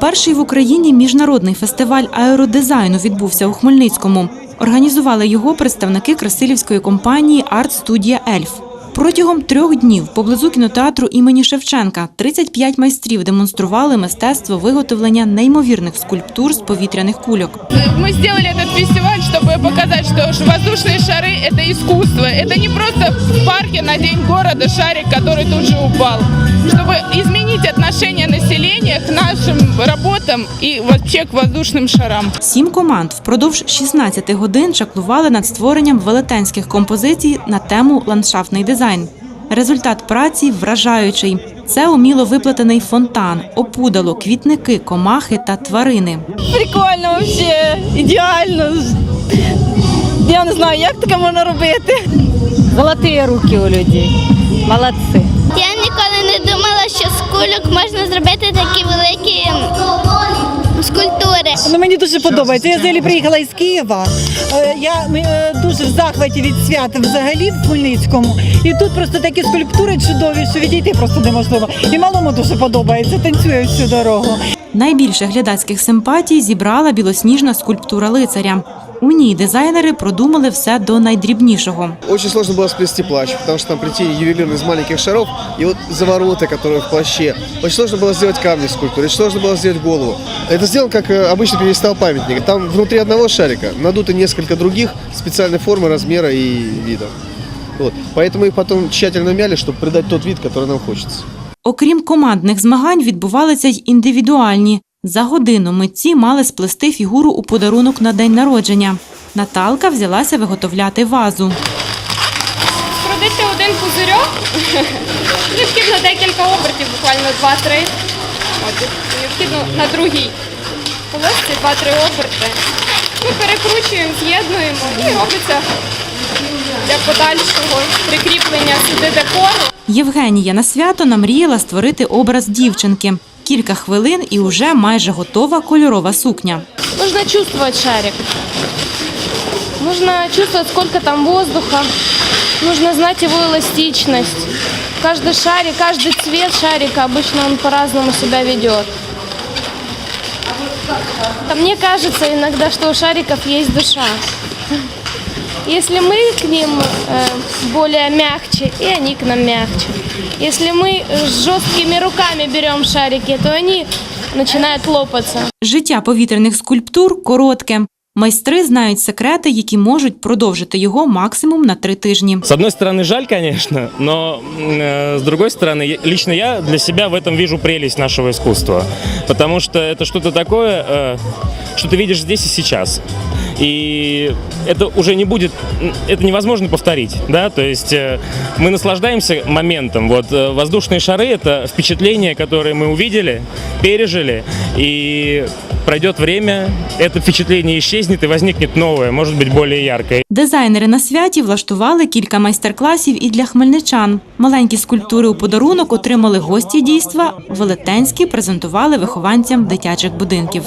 Перший в Україні міжнародний фестиваль аеродизайну відбувся у Хмельницькому. Організували його представники красилівської компанії Арт-студія Ельф. Протягом трьох днів поблизу кінотеатру імені Шевченка 35 майстрів демонстрували мистецтво виготовлення неймовірних скульптур з повітряних кульок. Ми зробили цей фестиваль, чтобы показать, что ж- воздушные шары – это искусство. Это не просто в парке на День города шарик, который тут же упал. Чтобы изменить отношение населения к нашим работам и вообще к воздушным шарам. Сім команд впродовж 16 годин чаклували над створенням велетенських композицій на тему ландшафтний дизайн. Результат праці вражаючий. Це уміло виплетений фонтан, опудало, квітники, комахи та тварини. Прикольно вообще, ідеально. Я не знаю, як таке можна робити. Золоті руки у людей. Молодці. Я ніколи не думала, що з кульок можна зробити такі великі скульптури. Ну, мені дуже подобається. Я взагалі приїхала із Києва. Е, Я е, дуже в захваті від свята взагалі в Хмельницькому. І тут просто такі скульптури чудові, що відійти просто неможливо. І малому дуже подобається, танцює всю дорогу. Найбільше глядацьких симпатій зібрала білосніжна скульптура лицаря. У ній дизайнери продумали все до найдрібнішого. Очень сложно было сплести плащ, потому что там плетение ювелирно из маленьких шаров, и вот завороты, которые в плаще. Очень сложно было сделать камни в скульптуре, очень сложно было сделать голову. Это сделано как э, обычный пьедестал памятника. Там внутри одного шарика надуты несколько других специальной формы, размера и вида. Вот. Поэтому их потом тщательно мяли, чтобы придать тот вид, который нам хочется. Окрім командних змагань, відбувалися й індивідуальні. За годину митці мали сплести фігуру у подарунок на день народження. Наталка взялася виготовляти вазу. Скрутити один пузирьок. Необхідно декілька обертів, буквально 2-3. От, необхідно на другій полосці 2-3 оберти. Ми перекручуємо, з'єднуємо і робиться для подальшого прикріплення сюди декору. Євгенія на свято намріяла створити образ дівчинки. Кілька хвилин і уже майже готова кольорова сукня. Нужно чувствовать шарик. Нужно чувствовать, сколько там воздуха. Нужно знать его эластичность. Каждый шарик, каждый цвет шарика обычно он по-разному себя ведет. А Мне кажется иногда, что у шариков есть душа. Если мы к ним э, более мягче, и они к нам мягче. Если мы с жесткими руками берем шарики, то они начинают лопаться. Життя повітряних скульптур коротке. Майстри знають секрети, які можуть продовжити його максимум на три тижні. С одной стороны, жаль, конечно, но м, э, с другой стороны, я- лично я для себя в этом вижу прелесть нашего искусства. Потому что это что-то такое, э, что ты видишь здесь и сейчас. И это уже не будет, м, это невозможно повторить, да, то есть э, мы наслаждаемся моментом. Вот э, воздушные шары – это впечатления, которые мы увидели, пережили, и пройдет время, это впечатление исчезнет и возникнет новое, может быть, более яркое. Дизайнери на святі влаштували кілька майстер-класів і для хмельничан. Маленькі скульптури у подарунок отримали гості дійства. Велетенські презентували вихованцям дитячих будинків.